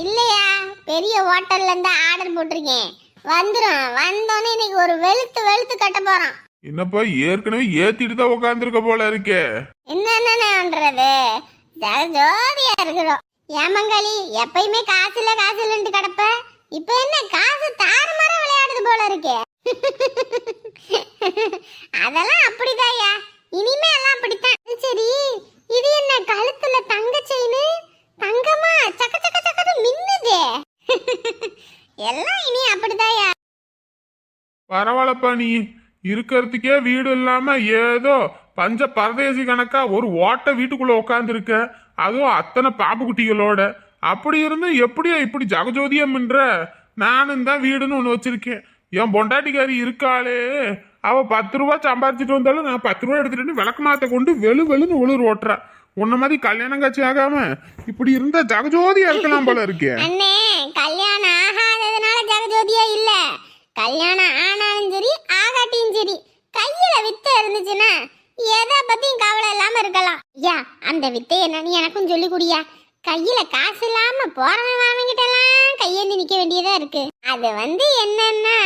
இல்லையா? பெரிய ஹோட்டல்ல இருந்து ஆர்டர் போட்டிருக்கேன். வந்துரும். வந்தோடனே இன்னைக்கு ஒரு வெளுத்து வெளுத்து கட்ட போறோம் என்னப்பா ஏற்கனவே ஏத்திட்டு தான் உட்காந்துருக்க போல இருக்கே. என்னென்ன பண்றது? ஜோதியா இருக்கிறோம். ஏமங்காளி எப்பயுமே காசு இல்ல காசு இல்லன்ட்டு கிடப்ப. இப்ப என்ன காசு தாறுமாறா விளையாடுது போல இருக்கே. அதெல்லாம் அப்படிதாயா இனிமே எல்லாம் அப்படித்தான். சரி இது என்ன கழுத்துல தங்க செயின்? தங்கமா சக்க சக்க சக்கது மின்னுது. எல்லாம் இனி அப்படிதாயா? பரவாயில்லப்பா நீ. இருக்கிறதுக்கே வீடு இல்லாம ஏதோ பஞ்ச பரதேசி கணக்கா ஒரு ஓட்ட வீட்டுக்குள்ள உட்காந்துருக்க அதுவும் அத்தனை பாம்பு குட்டிகளோட. அப்படி இருந்து எப்படியா இப்படி ஜகஜோதியம் பண்ற? நானும் தான் வீடுன்னு ஒன்று வச்சிருக்கேன். என் பொண்டாட்டிக்காரி இருக்காளே. அவ பத்து ரூபா சம்பாரிச்சிட்டு வந்தாலும் நான் பத்து ரூபா எடுத்துட்டு விளக்கு மாத்த கொண்டு வெளு வெளுன்னு உளுர் ஓட்டுறேன் உன்ன மாதிரி கல்யாணம் காட்சி ஆகாம இப்படி இருந்தா ஜகஜோதியா இருக்கலாம் போல இருக்கே. அண்ணே கல்யாணம் ஆகாததுனால ஜகஜோதியா இல்ல. கல்யாணம் ஆனாலும் சரி ஆகாட்டியும் சரி கையில வித்தை இருந்துச்சுன்னா எதை பத்தியும் கவலை இல்லாம இருக்கலாம். ஐயா அந்த வித்தை என்னன்னு எனக்கும் சொல்லி குடியா? கையில காசு இல்லாம போறவன் வாங்கிட்ட எல்லாம் கையேந்தி நிக்க வேண்டியதா இருக்கு. அது வந்து என்னன்னா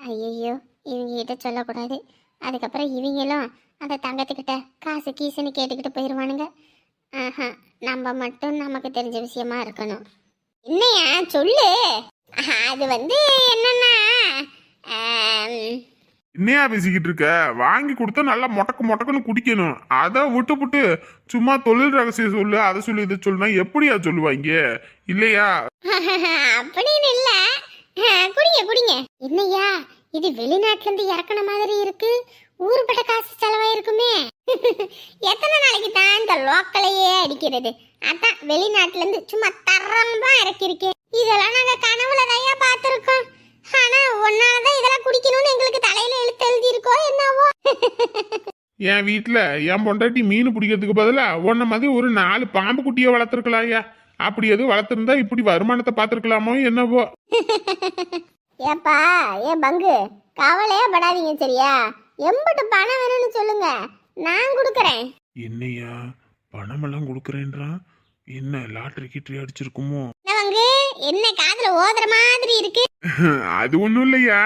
ஐயோ இவங்க கிட்ட சொல்லக்கூடாது. அதுக்கப்புறம் இவங்களும் அந்த தங்கத்துக்கிட்ட காசு கீசுன்னு கேட்டுக்கிட்டு போயிடுவானுங்க ஆஹா நம்ம மட்டும் நமக்கு தெரிஞ்ச விஷயமா இருக்கணும். என்னையா சொல்லு. அது வந்து என்னன்னா என்னையா பேசிக்கிட்டு இருக்க? வாங்கி கொடுத்தா நல்லா மொட்டக்கு மொட்டக்குன்னு குடிக்கணும். அதை விட்டு புட்டு சும்மா தொழில் ரகசியம் சொல்லு அதை சொல்லு இதை சொல்லுனா எப்படியா சொல்லுவாங்க? இல்லையா? அப்படின்னு இல்ல. குடிங்க குடிங்க. என்னய்யா இது வெளிநாட்டுல இருந்து இறக்குன மாதிரி இருக்கு. ஊருப்பட்ட காசு செலவாயிருக்குமே. எத்தனை நாளைக்கு தான் இந்த லோக்கலையே அடிக்கிறது? அதான் வெளிநாட்டுல இருந்து சும்மா தரமா இறக்கிருக்கேன் இதெல்லாம் நாங்க கனவுல தையா பார்த்திருக்கோம். ஆனா ஒன்னாலதான் இதெல்லாம் குடிக்கணும்னு எங்களுக்கு தலையில எழுத்து எழுதி இருக்கோ என்னவோ? என் வீட்டில் என் பொண்டாட்டி மீன் பிடிக்கிறதுக்கு பதிலாக உன்ன மாதிரி ஒரு நாலு பாம்பு குட்டியை வளர்த்துருக்கலாம்யா. அப்படி எதுவும் வளர்த்துருந்தா இப்படி வருமானத்தை பார்த்துருக்கலாமோ என்னவோ? ஏப்பா ஏ பங்கு கவலையே படாதீங்க சரியா? எம்பிட்டு பணம் வேணும்னு சொல்லுங்க. நான் கொடுக்குறேன். என்னையா? பணமெல்லாம் கொடுக்குறேன்றான் என்ன லாட்டரி கிட்டரி அடிச்சிருக்குமோ? என்ன பங்கு? என்ன காதுல ஓதுற மாதிரி இருக்கு? அது ஒன்றும் இல்லையா?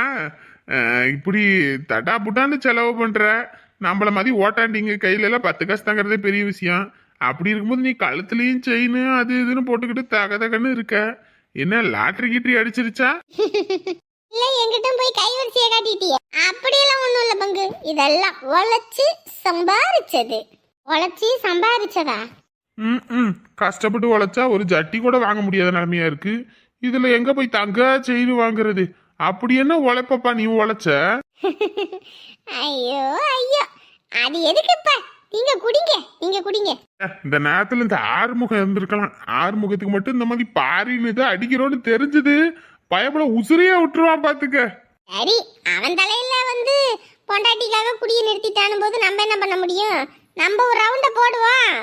அஹ், இப்படி தட்டா புட்டான்னு செலவு பண்ற நம்மள மாதிரி ஓட்டாண்டிங்க கையில எல்லாம் பத்து காசு தங்கறதே பெரிய விஷயம். அப்படி இருக்கும்போது நீ கழுத்துலயும் செயின் அது இதுன்னு போட்டுக்கிட்டு தக தகன்னு இருக்க. என்ன லாட்டரி கிட்டரி அடிச்சிருச்சா? இல்ல என்கிட்ட போய் கைவரிசைய காட்டிட்டியே. அப்படியெல்லாம் ஒண்ணும் இல்ல பங்கு. இதெல்லாம் உழைச்சு சம்பாரிச்சது. உழைச்சி சம்பாரிச்சதா? ம் ம். கஷ்டப்பட்டு உழைச்சா ஒரு ஜட்டி கூட வாங்க முடியாத நிலைமையா இருக்கு. இதுல எங்க போய் தங்க செயின் வாங்குறது? அப்படி என்ன உழைப்பப்பா நீ உழைச்ச? ஐயோ ஐயோ. அது எதுக்குப்பா? நீங்க குடிங்க நீங்க குடிங்க. இந்த நேரத்துல இந்த ஆறுமுகம் இருந்திருக்கலாம். ஆறுமுகத்துக்கு மட்டும் இந்த மாதிரி பாரின்னு அடிக்கிறோன்னு தெரிஞ்சது. பயப்பட உசுரையா விட்டுருவான் பாத்துக்க. சரி அவன் தலையில வந்து பொண்டாட்டிக்காக குடியை நிறுத்திட்டானும் போது நம்ம என்ன பண்ண முடியும்? நம்ம ஒரு ரவுண்ட போடுவோம்.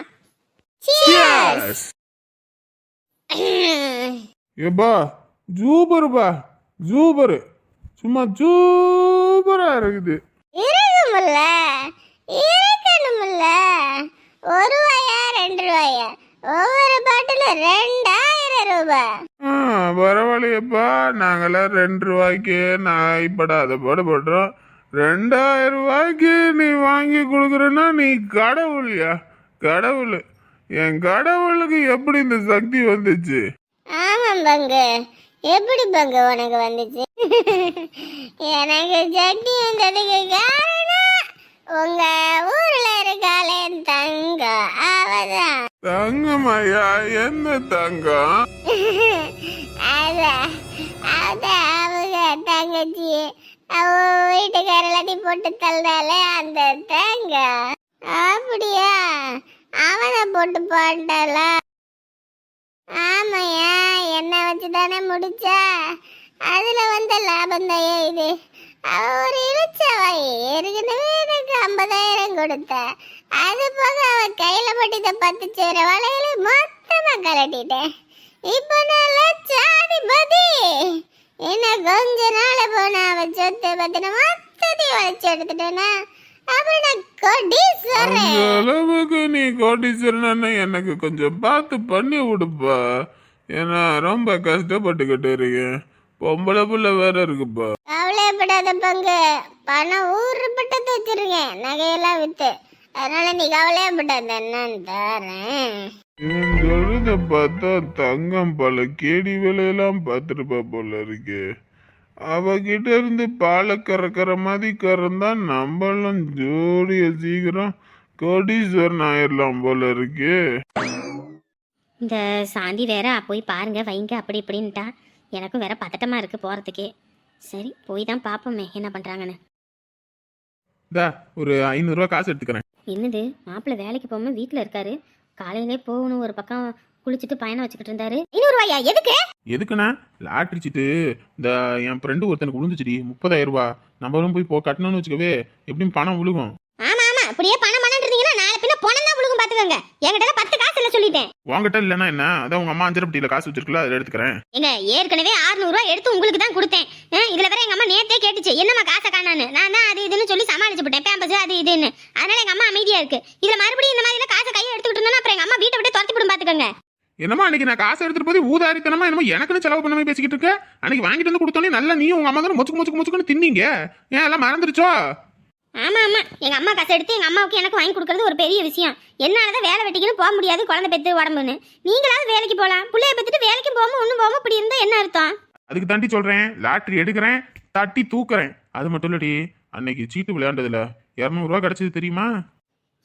Cheers! ஏப்பா ஜூபருப்பா ஜூபரு சும்மா ஜூபரா இருக்குது. இருக்கும்ல இருக்கணும்ல. ஒரு ரூபாயா ரெண்டு ரூபாயா? ஒவ்வொரு பாட்டில் ரெண்டாயிரம் ரூபாய். பரவாயில்லையப்பா. நாங்கெல்லாம் ரெண்டு ரூபாய்க்கு நான் இப்படாத பாடுபடுறோம் ரெண்டாயிரம் ரூபாய்க்கு நீ வாங்கி கொடுக்குறேன்னா நீ கடவுள்யா. கடவுள். என் கடவுளுக்கு எப்படி இந்த சக்தி வந்துச்சு? ஆமாம் பங்கு. எப்படி பங்கு உனக்கு வந்துச்சு? எனக்கு சட்னி வந்ததுக்கு காரணம் உங்க ஊர்ல இருக்காளே தங்கம் அவதான். தங்கம்மையா என்ன தங்கம்? அவங்க தங்கச்சி. அவ வீட்டுக்கார எல்லாத்தையும் போட்டு தள்ளாலே அந்த தேங்க. அப்படியா? அவனை போட்டு போட்டால ஆமாயா என்ன வச்சு தானே முடிச்சா? அதுல வந்த லாபம் தான் இது? அவ ஒரு இழுச்சவாய் ஏற்கனவே எனக்கு ஐம்பதாயிரம் கொடுத்த. அது போக அவ கையில பட்டித பத்து சேர வலையில மொத்தமா கலட்டிட்டேன் இப்போ நான் லட்சாதிபதி இன்னும் கொஞ்ச நாள் போன அவ பத்தின மொத்தத்தையும் வளைச்சு எடுத்துட்டேனா அப்புறம் நான் கொடீஸ்வரன் அந்த அளவுக்கு நீ கோட்டீஸ்வரன் எனக்கு கொஞ்சம் பார்த்து பண்ணி விடுப்பா ஏன்னா ரொம்ப கஷ்டப்பட்டுக்கிட்டு இருக்கேன் பொம்பளை புள்ள வேற இருக்குப்பா கவலைப்படாத பங்கு பணம் ஊறுபட்டது வச்சிருக்கேன் நகையெல்லாம் வித்து அதனால நீ கவலைப்படாத என்னன்னு தரேன் இவன் சொல்றத பார்த்தா தங்கம் பல கேடி வேலையெல்லாம் பார்த்துருப்பா போல இருக்கு அவகிட்ட இருந்து பாலை கறக்கிற மாதிரி கறந்தா நம்மளும் ஜோடிய சீக்கிரம் கோடீஸ்வரன் ஆயிடலாம் போல இருக்கு. இந்த சாந்தி வேற போய் பாருங்க வைங்க அப்படி இப்படின்ட்டா. எனக்கும் வேற பதட்டமா இருக்கு போறதுக்கே. சரி போய் தான் பார்ப்போமே என்ன பண்றாங்கன்னு. தா ஒரு ஐநூறுரூவா காசு எடுத்துக்கிறேன். என்னது மாப்பிள்ளை வேலைக்கு போகாம வீட்டில் இருக்காரு. காலையிலே போகணும் ஒரு பக்கம் குளிச்சுட்டு பயணம் வச்சுக்கிட்டு இருந்தாரு. ஐநூறுவாயா? எதுக்கு? எதுக்குண்ணா? லாட்ரி சீட்டு இந்த என் ஃப்ரெண்டு ஒருத்தனுக்கு விழுந்துச்சுடி. முப்பதாயிரம் ரூபாய் நம்மளும் போய் போ கட்டணும்னு வச்சுக்கவே எப்படியும் பணம் விழுகும். ஆமா ஆமா. அப்படியே பணம் பணம் இருந்தீங்கன்னா நாளை பின்ன பணம் தான் விழுகும் பாத்துக்கோங்க. என்கிட்ட பத்து காசு இல்ல சொல்லிட்டேன். உங்ககிட்ட இல்லைன்னா என்ன? அதான் உங்க அம்மா அஞ்சரப்பட்டியில் காசு வச்சிருக்கல அதில் எடுத்துக்கிறேன். எங்க ஏற்கனவே 600 ரூபாய் எடுத்து உங்களுக்கு தான் கொடுத்தேன். ஆ, இதுல வேற எங்க அம்மா நேத்தே கேட்டுச்சு. என்னம்மா காசை காணான்னு? நான் தான் அது இதுன்னு சொல்லி சமாளிச்சு போட்டேன் பேம்பஸ் அது இதுன்னு. அதனால எங்க அம்மா அமைதியா இருக்கு. இதுல மறுபடியும் இந்த மாதிரி காசை கையை எடுத்துக்கிட்டு இருந்தோம்னா அப்புறம் எங்க அம்மா வீட்டை விட்டு துரத்தி விடும் பாத்துக்கோங்க. என்னம்மா அன்னைக்கு நான் காசு எடுத்துட்டு போய் ஊதாரித்தனமா என்னமோ எனக்குன்னு செலவு பண்ண மாதிரி பேசிக்கிட்டு இருக்க? அன்னைக்கு வாங்கிட்டு வந்து கொடுத்தோன்னே நல்லா நீ உங்க அம்மா தானே மொச்சுக்கு மொச்சுக்கு மொச்சுக்குன்னு தின்னீங்க. ஏன் எல்லாம் மறந்துருச்சோ? ஆமா ஆமா. எங்க அம்மா காசை எடுத்து எங்க அம்மாவுக்கு எனக்கு வாங்கி கொடுக்கறது ஒரு பெரிய விஷயம். என்னாலதான் வேலை வெட்டிக்கணும் போக முடியாது குழந்தை பெத்து உடம்புன்னு. நீங்களாவது வேலைக்கு போலாம். புள்ளைய பெத்துட்டு வேலைக்கு போகாம ஒண்ணும் போகாம இப்படி இருந்தா என்ன அர்த்தம்? அதுக்கு தாண்டி சொல்றேன் லாட்ரி எடுக்கிறேன் தட்டி தூக்குறேன். அது மட்டும் இல்லடி அன்னைக்கு சீட்டு விளையாண்டதுல. இரநூறுவா கிடைச்சது தெரியுமா?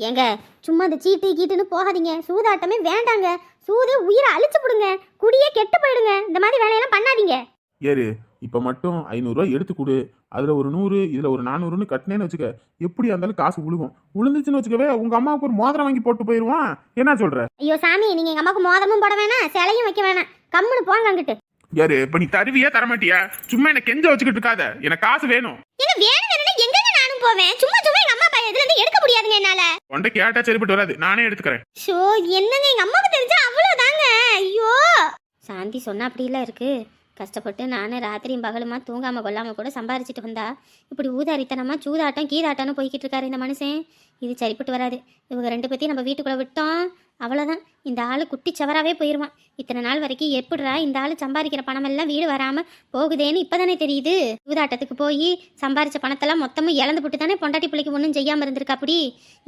ஏங்க சும்மா இந்த சீட்டு கீட்டுன்னு போகாதீங்க. சூதாட்டமே வேண்டாங்க. சூது உயிரை அழிச்சு போடுங்க. குடியே கெட்டு போயிடுங்க. இந்த மாதிரி வேலையெல்லாம் பண்ணாதீங்க. ஏறு இப்போ மட்டும் ஐநூறுரூவா எடுத்து கொடு. அதில் ஒரு நூறு இதில் ஒரு நானூறுன்னு கட்டினேன்னு வச்சுக்க எப்படி இருந்தாலும் காசு விழுகும் விழுந்துச்சுன்னு வச்சுக்கவே உங்கள் அம்மாவுக்கு ஒரு மோதிரம் வாங்கி போட்டு போயிடுவான் என்ன சொல்கிற ஐயோ சாமி நீங்க எங்க அம்மாவுக்கு மோதமும் போட வேணாம் சிலையும் வைக்க வேணாம். கம்முன்னு போங்க அங்கிட்டு. யாரு இப்போ நீ தருவியா தரமாட்டியா? சும்மா என்ன கெஞ்ச வச்சுக்கிட்டு இருக்காத. எனக்கு காசு வேணும். ஏங்க வேணும் வேணும்னா எங்கங்க நானும் போவேன்? சும்மா சும்மா எங்க அம்மா இதுல இருந்து எடுக்க முடியாதுங்க என்னால. உன்ட்ட கேட்டா சரிப்பட்டு வராது? நானே எடுத்துக்கிறேன். ஷோ என்னங்க எங்க அம்மாவுக்கு தெரிஞ்சா அவ்வளவுதாங்க. ஐயோ. சாந்தி சொன்னா அப்படிலாம் இருக்கு. கஷ்டப்பட்டு நானும் ராத்திரியும் பகலுமா தூங்காம கொள்ளாம கூட சம்பாரிச்சிட்டு வந்தா இப்படி ஊதாரித்தனமா சூதாட்டம் கீதாட்டம்னு போய்கிட்டு இருக்காரு இந்த மனுஷன். இது சரிப்பட்டு வராது. இவங்க ரெண்டு பேத்தையும் நம்ம வீட்டுக்குள்ள விட்டோம். அவ்வளோதான் இந்த ஆள் குட்டி சவராகவே போயிடுவான் இத்தனை நாள் வரைக்கும் எப்படிடா இந்த ஆள் சம்பாதிக்கிற பணமெல்லாம் வீடு வராமல் போகுதேன்னு இப்போதானே தெரியுது. சூதாட்டத்துக்கு போய் சம்பாரித்த பணத்தெல்லாம் மொத்தமும் இழந்து போட்டு தானே பொண்டாட்டி பிள்ளைக்கு ஒன்றும் செய்யாமல் இருந்திருக்கா அப்படி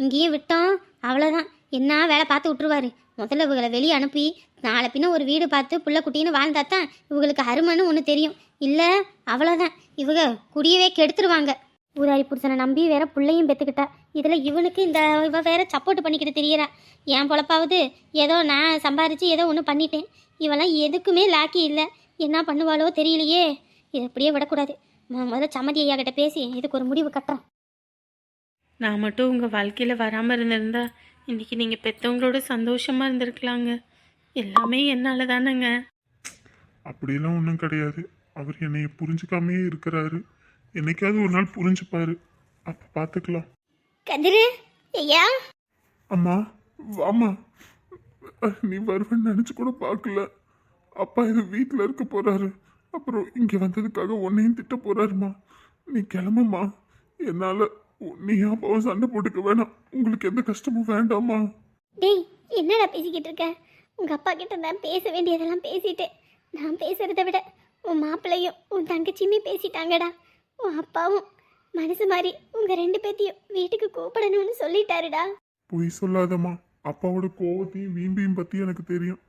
இங்கேயும் விட்டோம். அவ்வளோதான் என்ன வேலை பார்த்து விட்ருவாரு முதல்ல இவங்களை வெளியே அனுப்பி நாளை பின்ன ஒரு வீடு பார்த்து புள்ள குட்டின்னு வாழ்ந்தா தான் இவங்களுக்கு அருமைன்னு ஒன்று தெரியும். இல்லை அவ்வளோதான் இவங்க குடியவே கெடுத்துருவாங்க. ஊராரி புருஷனை நம்பி வேற பிள்ளையும் பெற்றுக்கிட்டா இதில் இவனுக்கு இந்த இவ வேற சப்போர்ட் பண்ணிக்கிட்டு தெரியறா. என் பொழப்பாவது ஏதோ நான் சம்பாரித்து ஏதோ ஒன்று பண்ணிட்டேன். இவெல்லாம் எதுக்குமே லாக்கி இல்லை. என்ன பண்ணுவாளோ தெரியலையே. இதை அப்படியே விடக்கூடாது. மொ- முதல்ல சம்மதி ஐயா கிட்ட பேசி இதுக்கு ஒரு முடிவு கட்டுறோம். நான் மட்டும் உங்கள் வாழ்க்கையில் வராமல் இருந்திருந்தா இன்னைக்கு நீங்கள் பெற்றவங்களோட சந்தோஷமாக இருந்திருக்கலாங்க. எல்லாமே என்னால் தானேங்க. அப்படியெல்லாம் ஒன்றும் கிடையாது. அவர் என்னைய புரிஞ்சுக்காமே இருக்கிறாரு. என்னைக்காவது ஒரு நாள் புரிஞ்சுப்பாரு. அப்போ பார்த்துக்கலாம் கதிரு ஐயா. அம்மா வாம்மா. நீ வருவேன்னு நினச்சி கூட பார்க்கல. அப்பா இது வீட்டில் இருக்க போறாரு. அப்புறம் இங்கே வந்ததுக்காக உன்னையும் திட்ட போறாருமா. நீ கிளம்புமா. என்னால் நீ அப்பாவும் சண்டை போட்டுக்க வேணாம். உங்களுக்கு எந்த கஷ்டமும் வேண்டாம்மா. டேய் என்னடா பேசிக்கிட்டு இருக்க? உங்க அப்பா கிட்ட நான் பேச வேண்டியதெல்லாம் பேசிட்டேன் நான் பேசுறதை விட உன் மாப்பிள்ளையும் உன் தங்கச்சியுமே பேசிட்டாங்கடா. உன் அப்பாவும் மனசு மாதிரி உங்க ரெண்டு பேத்தையும் வீட்டுக்கு கூப்பிடணும்னு சொல்லிட்டாருடா. பொய் சொல்லாதம்மா. அப்பாவோட கோவத்தையும் வீம்பையும் பற்றி எனக்கு தெரியும்.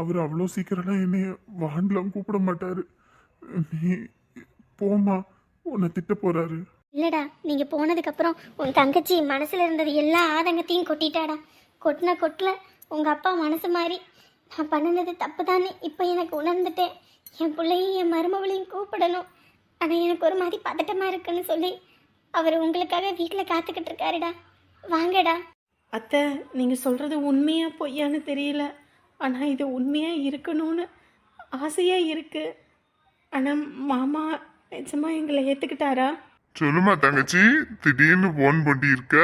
அவர் அவ்வளோ சீக்கிரம்லாம் என்னைய வாண்டலாம் கூப்பிட மாட்டாரு. நீ போம்மா. உன்னை திட்ட போறாரு. இல்லடா நீங்க போனதுக்கு அப்புறம் உன் தங்கச்சி மனசுல இருந்தது எல்லா ஆதங்கத்தையும் கொட்டிட்டாடா. கொட்டின கொட்டில உங்க அப்பா மனசு மாதிரி நான் பண்ணினது தப்பு தானே இப்போ எனக்கு உணர்ந்துட்டேன். என் பிள்ளையும் என் மருமகளையும் கூப்பிடணும். ஆனால் எனக்கு ஒரு மாதிரி பதட்டமா இருக்குன்னு சொல்லி அவர் உங்களுக்காக வீட்டில் காத்துக்கிட்டு இருக்காருடா. வாங்கடா. அத்தை நீங்கள் சொல்கிறது உண்மையா பொய்யான்னு தெரியல. ஆனால் இது உண்மையாக இருக்கணும்னு ஆசையாக இருக்குது ஆனால் மாமா நிஜமாக எங்களை ஏற்றுக்கிட்டாரா சொல்லுமா தங்கச்சி. திடீர்னு போன் பண்ணி இருக்க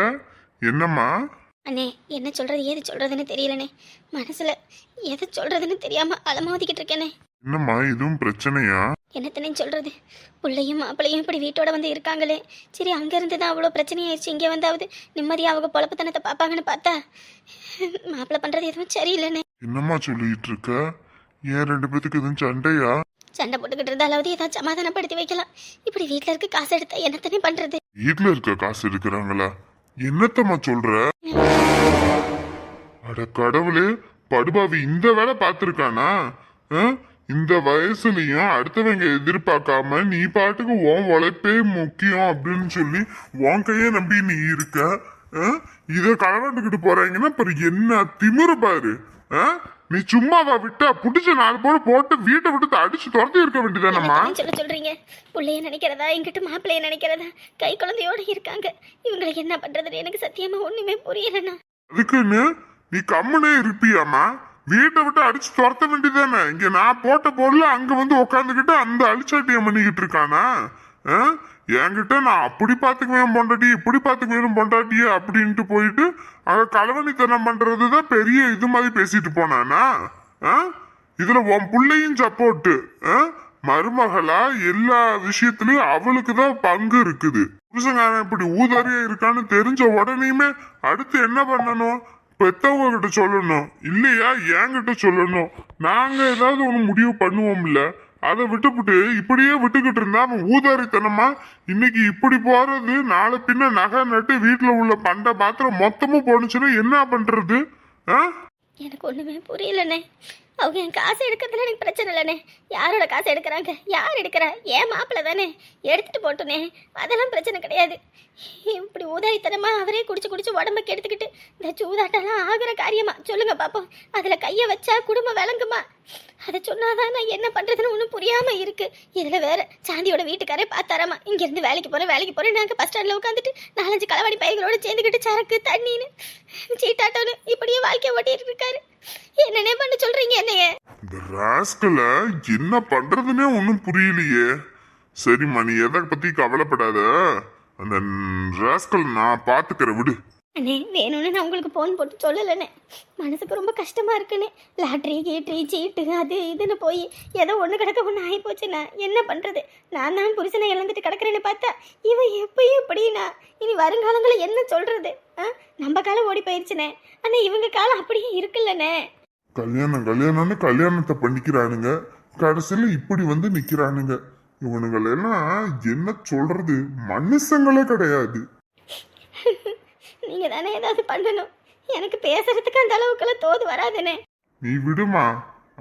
என்னம்மா? அண்ணே என்ன சொல்றது ஏது சொல்றதுன்னு தெரியலண்ணே. மனசுல எதை சொல்றதுன்னு தெரியாம அலமோதிக்கிட்டு இருக்கேனே. என்னம்மா எதுவும் பிரச்சனையா? என்னத்தனே சொல்றது? பிள்ளையும் மாப்பிள்ளையும் இப்படி வீட்டோட வந்து இருக்காங்களே. சரி அங்கேருந்து தான் அவ்வளோ பிரச்சனையாயிருச்சு. இங்கே வந்தாவது நிம்மதியாக அவங்க பொழப்புத்தனத்தை பார்ப்பாங்கன்னு பார்த்தா மாப்பிள்ளை பண்ணுறது எதுவும் சரியில்லைண்ணே என்னம்மா சொல்லிட்டு இருக்க? ஏன் ரெண்டு பேத்துக்கு எதுவும் சண்டையா? சண்டை போட்டுக்கிட்டு இருந்தாலாவது ஏதாவது சமாதானப்படுத்தி வைக்கலாம். இப்படி வீட்டில் இருக்க காசு எடுத்தா என்னத்தனே பண்றது? வீட்ல இருக்க காசு எடுக்கிறாங்களா? என்னத்தம்மா சொல்ற? அட கடவுளே படுபாவி இந்த வேலை பார்த்திருக்கானா? இந்த வயசுலயும் அடுத்தவங்க எதிர்பார்க்காம நீ பாட்டுக்கு உன் உழைப்பே முக்கியம் அப்படின்னு சொல்லி உன் கைய நம்பி நீ இருக்க? இத களவாண்டுக்கிட்டு போறாங்கன்னா அப்புறம் என்ன திமிரு பாரு? நீ சும்மாவா விட்டா புடிச்ச நாலு போல போட்டு வீட்டை விட்டு அடிச்சு துரத்தி இருக்க வேண்டியதானம்மா? சொல்ல சொல்றீங்க? புள்ளைய நினைக்கிறதா? என்கிட்ட மாப்பிள்ளைய நினைக்கிறதா? கை குழந்தையோட இருக்காங்க. இவங்களை என்ன பண்றதுன்னு எனக்கு சத்தியமா ஒண்ணுமே புரியலண்ணா. அதுக்குன்னு நீ கம்முனே இருப்பியாமா வீட்டை விட்டு அடிச்சு துரத்த வேண்டியதானே இங்க நான் போட்ட பொருள் அங்க வந்து உட்காந்துக்கிட்டு அந்த அழிச்சாட்டியம் பண்ணிக்கிட்டு இருக்கானா? ஆ? என்கிட்ட நான் அப்படி பாத்துக்குவேன் பொண்டாட்டி இப்படி பாத்துக்குவேன் பொண்டாட்டி அப்படின்ட்டு போயிட்டு அங்க களவணித்தனம் பண்றதுதான் பெரிய இது மாதிரி பேசிட்டு போனானா? ஆ? இதுல உன் பிள்ளையும் சப்போர்ட்டு. மருமகளா எல்லா விஷயத்திலயும் அவளுக்கு தான் பங்கு இருக்குது. புருஷங்காரன் இப்படி ஊதாரியா இருக்கான்னு தெரிஞ்ச உடனேயுமே அடுத்து என்ன பண்ணணும்? பெத்தவங்க கிட்ட சொல்லணும். இல்லையா? என்கிட்ட சொல்லணும். நாங்க ஏதாவது ஒண்ணு முடிவு பண்ணுவோம்ல அதை விட்டுப்புட்டு இப்படியே விட்டுக்கிட்டு இருந்தா அவன் ஊதாரித்தனமா? இன்னைக்கு இப்படி போறது நாளை பின்ன நகை நட்டு வீட்டுல உள்ள பண்டை பாத்திரம் மொத்தமும் போனுச்சுன்னா என்ன பண்றது? ஆ? எனக்கு ஒண்ணுமே புரியலண்ணே. அவங்க என் காசை எடுக்கிறதுல எனக்கு பிரச்சனை இல்லைண்ணே. யாரோட காசை எடுக்கிறாங்க? யார் எடுக்கிறா? ஏன் மாப்பிள்ள தானே. எடுத்துகிட்டு போட்டோன்னே அதெல்லாம் பிரச்சனை கிடையாது. இப்படி உதவித்தனமாக அவரே குடிச்சு குடிச்சு உடம்ப கெடுத்துக்கிட்டு இந்த சூதாட்டெல்லாம் ஆகிற காரியமா? சொல்லுங்க பாப்போம். அதில் கையை வச்சா குடும்பம் விளங்குமா? அதை சொன்னாதான் நான் என்ன பண்ணுறதுன்னு ஒன்றும் புரியாமல் இருக்குது இதில் வேற சாந்தியோட வீட்டுக்காரே பார்த்தாராமா? இங்கேருந்து வேலைக்கு போகிறேன் வேலைக்கு போகிறேன் நாங்கள் பஸ் ஸ்டாண்டில் உட்காந்துட்டு நாலஞ்சு களவாடி பைகளோடு சேர்ந்துக்கிட்டு சரக்கு தண்ணின்னு சீட்டாட்டோன்னு இப்படியே வாழ்க்கையை ஓட்டிட்டு இருக்காரு. என்னன்னே பண்ண சொல்றீங்க என்னைய? இந்த ராஸ்கல என்ன பண்றதுன்னே ஒன்றும் புரியலையே. சரிம்மா நீ எதை பத்தி கவலைப்படாத. அந்த ராஸ்கல் நான் பாத்துக்கிறேன் விடு. அண்ணே வேணும்னு நான் உங்களுக்கு ஃபோன் போட்டு சொல்லலைண்ணே. மனசுக்கு ரொம்ப கஷ்டமா இருக்குண்ணே. லாட்ரி கீட்ரி சீட்டு அது இதுன்னு போய் ஏதோ ஒன்று கிடக்க ஒன்று ஆகி போச்சுண்ணா என்ன பண்ணுறது நான் தான் புருஷனை இழந்துட்டு கிடக்குறேன்னு பார்த்தா இவன் எப்பயும் இப்படின்னா இனி வருங்காலங்களில் என்ன சொல்கிறது நம்ம காலம் ஓடி போயிடுச்சுண்ணே அண்ணா இவங்க காலம் அப்படியே இருக்குல்லண்ணே. கல்யாணம் கல்யாணம்னு கல்யாணத்தை பண்ணிக்கிறானுங்க. கடைசியில இப்படி வந்து நிக்கிறானுங்க. இவனுங்களெல்லாம் என்ன சொல்றது? மனுஷங்களே கிடையாது. நீங்கள் தானே ஏதாவது பண்ணணும். எனக்கு பேசுறதுக்கு அந்த அளவுக்குலாம் தோது வராதுண்ணே நீ விடுமா?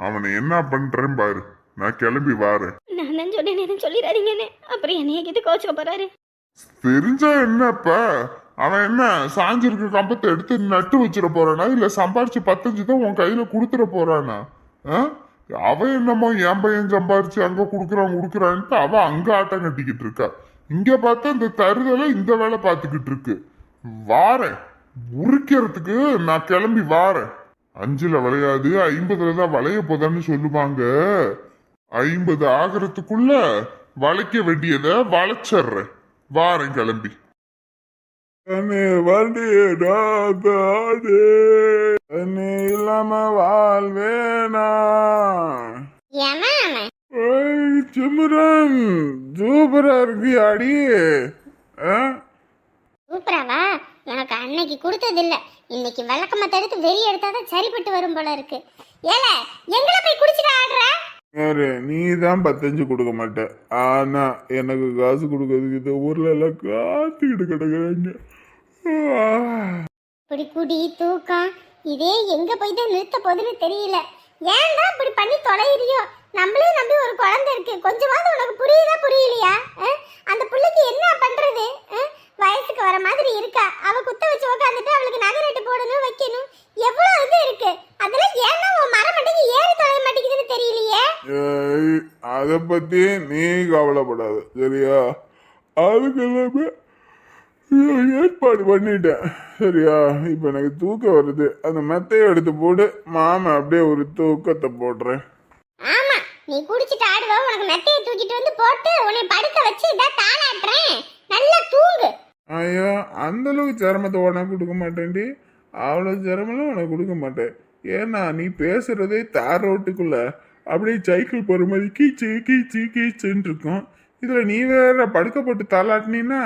அவனை என்ன பண்றேன் பாரு. நான் கிளம்பி வாரேன். நான் தான் சொன்னேன் எதுவும் சொல்லிடாதீங்கண்ணே அப்புறம் என்னைய கிட்ட கோச்சுக்க போறாரு? தெரிஞ்சா என்னப்பா? அவன் என்ன சாஞ்சிருக்க கம்பத்தை எடுத்து நட்டு வச்சிட போறானா? இல்ல சம்பாரிச்சு பத்தஞ்சு தான் உன் கையில கொடுத்துட போறானா? ஆ? அவன் என்னமோ என் பையன் சம்பாரிச்சு அங்க குடுக்குறான் குடுக்குறான்ட்டு அவன் அங்க ஆட்டம் கட்டிக்கிட்டு இருக்கா. இங்க பார்த்தா இந்த தருதலை இந்த வேலை பார்த்துக்கிட்டு இருக்கு. வாரேன். உரிக்கிறதுக்கு நான் கிளம்பி வாரேன். அஞ்சுல விளையாது ஐம்பதுல தான் வளைய போதான்னு சொல்லுவாங்க. ஐம்பது ஆகிறதுக்குள்ள வளைக்க வேண்டியதை வளைச்சிட்றேன். வாரேன் கிளம்பி. அண்ணே வண்டி நாடு அண்ணே இல்லாம வாழ்வேனா? சிம்ரன் சூப்பரா இருக்கு அடி? சூப்பராவா எனக்கு அன்னைக்கு கொடுத்ததில்ல. இன்னைக்கு விளக்கமத்த எடுத்து வெறி எடுத்தாதான் சரிப்பட்டு வரும் போல இருக்கு. ஏல எங்களை போய் குடிச்சிட்டு ஆடுற? யாரு நீ தான் பத்தஞ்சு கொடுக்க மாட்ட. ஆனா எனக்கு காசு கொடுக்கறதுக்கு இந்த ஊர்ல எல்லாம் காத்துக்கிட்டு கிடக்குறாங்க. இப்படி குடி தூக்கம். இதே எங்க போய் தான் நிறுத்த போதுன்னு தெரியல. ஏன் இப்படி பண்ணி தொலைகிறியோ நம்மளே நம்பி ஒரு குழந்தை இருக்கு. கொஞ்சமாவது உனக்கு புரியுதா புரியலையா? அந்த பிள்ளைக்கு என்ன பண்றது? வயசுக்கு வர மாதிரி இருக்கா? அவ குத்த வச்சு உட்காந்துட்டு அவளுக்கு நகை நட்டு போடணும் வைக்கணும். எவ்வளவு இது இருக்கு? அதெல்லாம் ஏன்னா உன் மரம் மட்டைக்கு ஏறி தொலைய மாட்டேங்குதுன்னு தெரியலையே. அத பத்தி நீ கவலைப்படாத சரியா? அதுக்கு எல்லாமே ஏற்பாடு பண்ணிட்டேன் சரியா? இப்ப எனக்கு தூக்கம் வருது. அந்த மெத்தையை எடுத்து போட்டு மாமா அப்படியே ஒரு தூக்கத்தை போடுறேன். ஆமா நீ குடிச்சிட்டு ஆடுவ. உனக்கு மெத்தையை தூக்கிட்டு வந்து போட்டு உன்னை படுக்க வச்சு இதான் தாளாட்டுறேன். நல்லா தூங்கு. ஐயோ அந்த அளவுக்கு சிரமத்தை உனக்கு கொடுக்க மாட்டேன்டி. அவ்வளோ சிரமெல்லாம் உனக்கு கொடுக்க மாட்டேன். ஏன்னா நீ பேசுறதே தார் ரோட்டுக்குள்ள. அப்படியே சைக்கிள் போகிற மாதிரி கீச்சு கீச்சு கீச்சுன்னு இருக்கும். இதில் நீ வேற படுக்க போட்டு தாளாட்டினா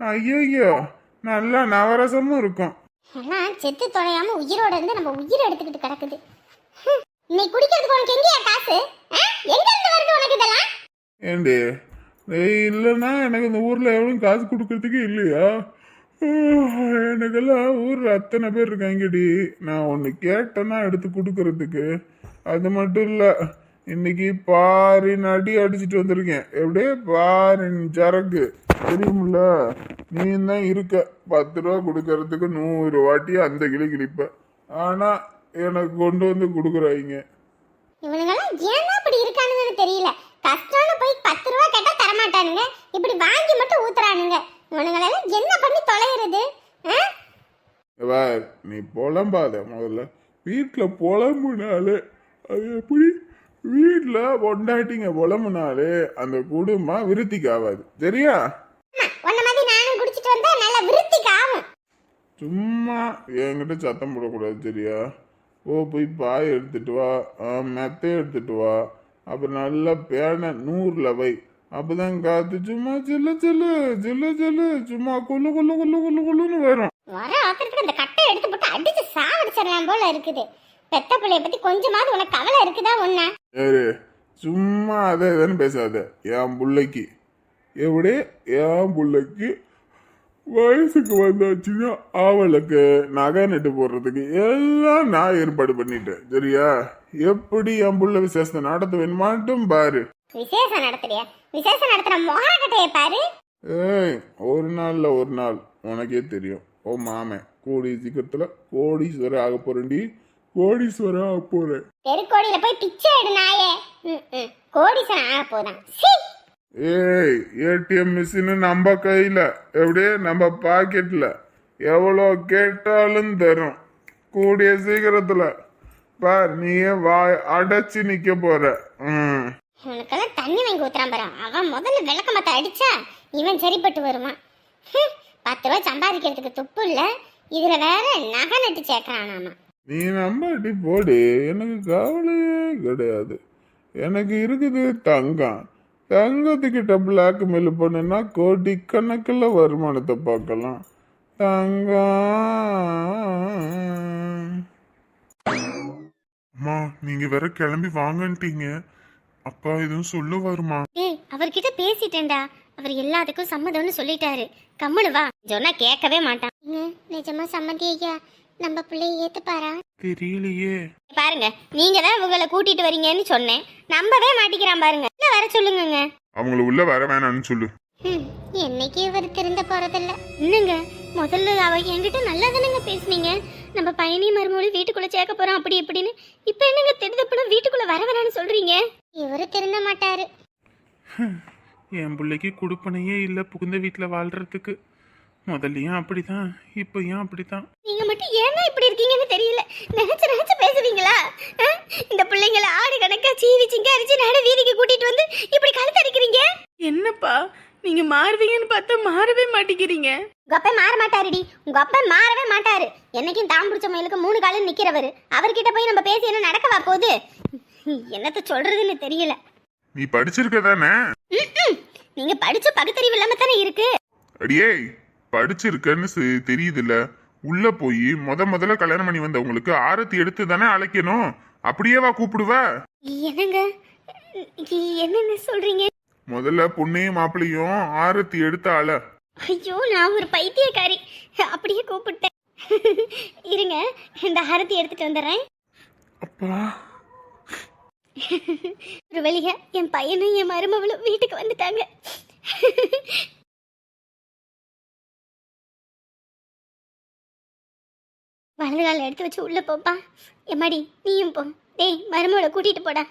ஐயோ நல்லா நவரசமும் இருக்கும். எல்லாம் செத்து தொலையாம உயிரோட இருந்து நம்ம உயிரை எடுத்துக்கிட்டு கிடக்குது. இன்னைக்கு குடிக்கிறதுக்கு உனக்கு எங்கேயா காசு? எங்க இருந்து வருது உனக்கு இதெல்லாம்? ஏண்டி இல்லைன்னா எனக்கு இந்த ஊரில் எவ்வளோ காசு கொடுக்கறதுக்கு இல்லையா? எனக்கெல்லாம் ஊரில் அத்தனை பேர் இருக்காங்கடி. நான் ஒன்று கேட்டேன்னா எடுத்து கொடுக்கறதுக்கு. அது மட்டும் இல்லை இன்னைக்கு பாரின் அடி அடிச்சிட்டு வந்திருக்கேன். எப்படியே பாரின் சரக்கு. தெரியுமில்ல? நீ தான் இருக்க. பத்து ரூபா கொடுக்கறதுக்கு நூறு வாட்டி அந்த கிளி கிழிப்ப. ஆனால் எனக்கு கொண்டு வந்து கொடுக்குறாங்க இவனுங்கெல்லாம் ஏன் அப்படி இருக்கானுங்கன்னு தெரியல. கஷ்டம்னு போய் பத்து ரூபா கேட்டா தரமாட்டானுங்க. இப்படி வாங்கி மட்டும் ஊத்துறானுங்க. இவனுங்களெல்லாம் என்ன பண்ணி தொலைகிறது நீ புலம்பாத முதல்ல. வீட்டில் புலம்புனாலே அது எப்படி? வீட்டில் பொண்டாட்டிங்க புலம்புனாலே அந்த குடும்பம் விருத்திக்கு ஆகாது. சரியா? சும்மா என்கிட்ட சத்தம் போடக்கூடாது சரியா? ஓ போய் பாய் எடுத்துட்டு வா. மெத்தை எடுத்துட்டு வா. அப்புறம் நல்லா பேனை நூறில் வை. அப்பதான் காத்து சும்மா சில்லு சில்லு சில்லு சில்லு சும்மா குள்ளு குள்ளு குள்ளு குள்ளு குள்ளுன்னு வரும். வர ஆத்திரத்துக்கு இந்த கட்டை எடுத்து போட்டு அடிச்சு சாவடிச்சிடலாம் போல இருக்குது. பெத்த பிள்ளைய பத்தி கொஞ்சமாவது உனக்கு கவலை இருக்குதா ஒண்ணு ஏறு சும்மா அதை இதுன்னு பேசாத. என் பிள்ளைக்கு. எப்படி? என் பிள்ளைக்கு வயசுக்கு வந்தாச்சுன்னா அவளுக்கு நகை நட்டு போடுறதுக்கு எல்லாம் நான் ஏற்பாடு பண்ணிட்டேன். சரியா? எப்படி என் புள்ள விசேஷத்தை நடத்துவேன் மட்டும் பாரு. விசேஷம் நடத்துறியா? விசேஷம் நடத்துற மொகாக்கட்டைய பாரு. ஏய் ஒரு நாள்ல ஒரு நாள். உனக்கே தெரியும். ஓ மாமன் கோடி சீக்கிரத்துல கோடீஸ்வரர் ஆக போறேன்டி. கோடீஸ்வரர் ஆக போறேன். தெருக்கோடியில போய் பிச்சை எடு நாயே. கோடீசன் ஆக போதான் சீ! ஏய் ஏடிஎம் மிஷின் நம்ம கையில. எப்படியே நம்ம பாக்கெட்ல. எவ்வளோ கேட்டாலும் தரும். கூடிய சீக்கிரத்துல. பார் நீயே வாய் அடைச்சு நிக்க போற. ம். இவனுக்கெல்லாம் தண்ணி வாங்கி ஊத்துறான் பாரு. அவன் முதல்ல விளக்க மத்த அடிச்சா இவன் சரிப்பட்டு வருவான். பத்து ரூபாய் சம்பாதிக்கிறதுக்கு துப்பு இல்ல. இதுல வேற நகை நட்டு சேர்க்கறான் நீ நம்ம அடி போடு. எனக்கு கவலையே கிடையாது. எனக்கு இருக்குது தங்கம். தங்கத்துக்கிட்ட பிளாக் மெயில் பண்ணுனா கோடி கணக்கில் வருமானத்தை பார்க்கலாம். தங்கம். அம்மா நீங்க வேற கிளம்பி வாங்கன்ட்டீங்க. அப்பா எதுவும் சொல்லுவாருமா? டேய் அவர்கிட்ட பேசிட்டேன்டா. அவர் எல்லாத்துக்கும் சம்மதம்னு சொல்லிட்டாரு. கம்முனு வா. சொன்னா கேட்கவே மாட்டான். நிஜமா சம்மதி ஐயா நம்ம பிள்ளைய ஏத்துப்பாரா? தெரியலையே. பாருங்க நீங்க தான் இவங்களை கூட்டிட்டு வரீங்கன்னு சொன்னேன். நம்பவே மாட்டிக்கிறான் பாருங்க. இல்ல வர சொல்லுங்கங்க. அவங்கள உள்ள வர வேணாம்னு சொல்லு. ஹம், என்னைக்கு இவர் திருந்த போறதில்ல. என்னங்க? முதல்ல அவ என்கிட்ட நல்லா தானங்க பேசுனீங்க. நம்ம பையனி மருமொழி வீட்டுக்குள்ள சேர்க்க போறோம் அப்படி இப்படின்னு. இப்ப என்னங்க திடுதப்படும் வீட்டுக்குள்ள வர வேணாம்னு சொல்றீங்க? இவரு திருந்த மாட்டாரு. என் பிள்ளைக்கு கொடுப்பனையே இல்லை புகுந்த வீட்டில் வாழ்றதுக்கு. முதல்லையும் அப்படிதான் இப்பயும் அப்படிதான். நீங்க மட்டும் ஏன்னா இப்படி இருக்கீங்கன்னு தெரியல. நினைச்சு நினைச்சு பேசுவீங்களா? ஆ? இந்த பிள்ளைங்கள ஆடு கணக்கா சீவி சிங்காரிச்சு நட வீதிக்கு கூட்டிட்டு வந்து இப்படி கழுத்தடிக்கிறீங்க? என்னப்பா நீங்க மாறுவீங்கன்னு பார்த்தா மாறவே மாட்டேங்கிறீங்க. உங்க அப்பா மாற மாட்டாருடி. உங்க அப்பா மாறவே மாட்டாரு. என்னைக்கும் தாம் பிடிச்ச மயிலுக்கு மூணு காலம் நிக்கிறவரு. அவர்கிட்ட போய் நம்ம பேசி என்ன நடக்கவா போகுது? என்னத்த சொல்றதுன்னு தெரியல. நீ படிச்சிருக்க தானே? நீங்க படிச்ச பகுத்தறிவு இல்லாம தானே இருக்கு. அடியே படிச்சிருக்கன்னு செ- தெரியுதுல்ல. உள்ள போய் முத முதல்ல கல்யாணம் பண்ணி வந்தவங்களுக்கு ஆரத்தி எடுத்து தானே அழைக்கணும். அப்படியே வா கூப்பிடுவ? என்னங்க? என்னன்னு சொல்றீங்க? முதல்ல பொண்ணையும் மாப்பிளையும் ஆரத்தி எடுத்து அழ ஐயோ நான் ஒரு பைத்தியக்காரி. அப்படியே கூப்பிட்டேன். இருங்க இந்த ஆரத்தி எடுத்துட்டு வந்துடுறேன். அப்பா. ஒரு வழியா என் பையனும் என் மருமகளும் வீட்டுக்கு வந்துட்டாங்க. வலது கால எடுத்து வச்சு உள்ள போப்பா. எம்மாடி நீயும் போ. டேய் மருமகளை கூட்டிட்டு போடா.